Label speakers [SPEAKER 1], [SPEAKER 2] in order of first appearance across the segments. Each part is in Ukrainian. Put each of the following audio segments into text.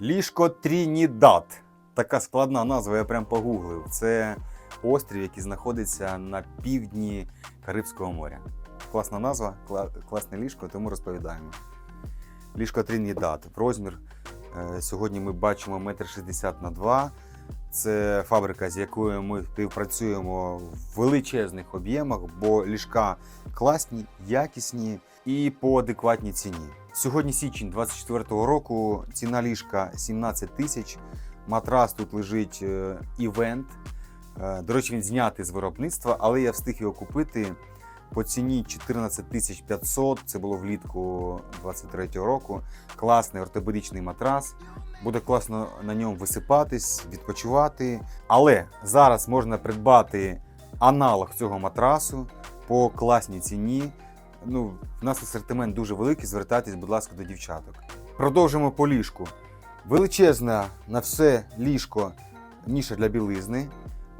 [SPEAKER 1] Ліжко Трінідад. Така складна назва, я прям погуглив. Це острів, який знаходиться на півдні Карибського моря. Класна назва, кла- класне ліжко, тому розповідаємо. Ліжко Трінідад. Розмір. е, Сьогодні ми бачимо 1,60 на 2 Це фабрика, з якою ми співпрацюємо в величезних об'ємах, бо ліжка класні, якісні і по адекватній ціні. Сьогодні січень 24-го року, ціна ліжка 17 тисяч. Матрас тут лежить е, івент. Е, До речі, він знятий з виробництва, але я встиг його купити по ціні 14 500. Це було влітку 23-го року. Класний ортопедичний матрас. Буде класно на ньому висипатись, відпочивати. Але зараз можна придбати аналог цього матрасу по класній ціні. Ну, в нас асортимент дуже великий. Звертайтесь, будь ласка, до дівчаток. Продовжимо по ліжку. Величезна на все ліжко ніша для білизни,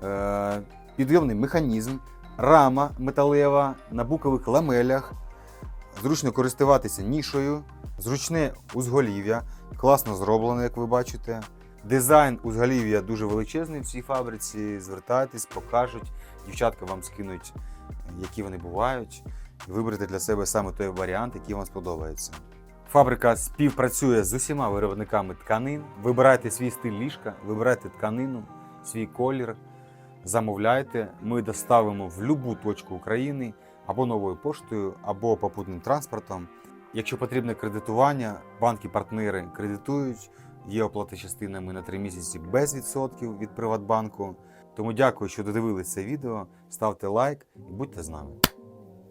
[SPEAKER 1] е, підйомний механізм, рама металева на букових ламелях. Зручно користуватися нішою, зручне узголів'я, класно зроблено, як ви бачите. Дизайн узголів'я дуже величезний в цій фабриці. Звертайтесь, покажуть. Дівчатка вам скинуть, які вони бувають. І виберете для себе саме той варіант, який вам сподобається. Фабрика співпрацює з усіма виробниками тканин. Вибирайте свій стиль ліжка, вибирайте тканину, свій колір, замовляйте. Ми доставимо в будь-яку точку України або новою поштою, або попутним транспортом. Якщо потрібне кредитування, банки-партнери кредитують. Є оплата частинами на 3 місяці без відсотків від Приватбанку. Тому дякую, що додивились це відео. Ставте лайк і будьте з нами.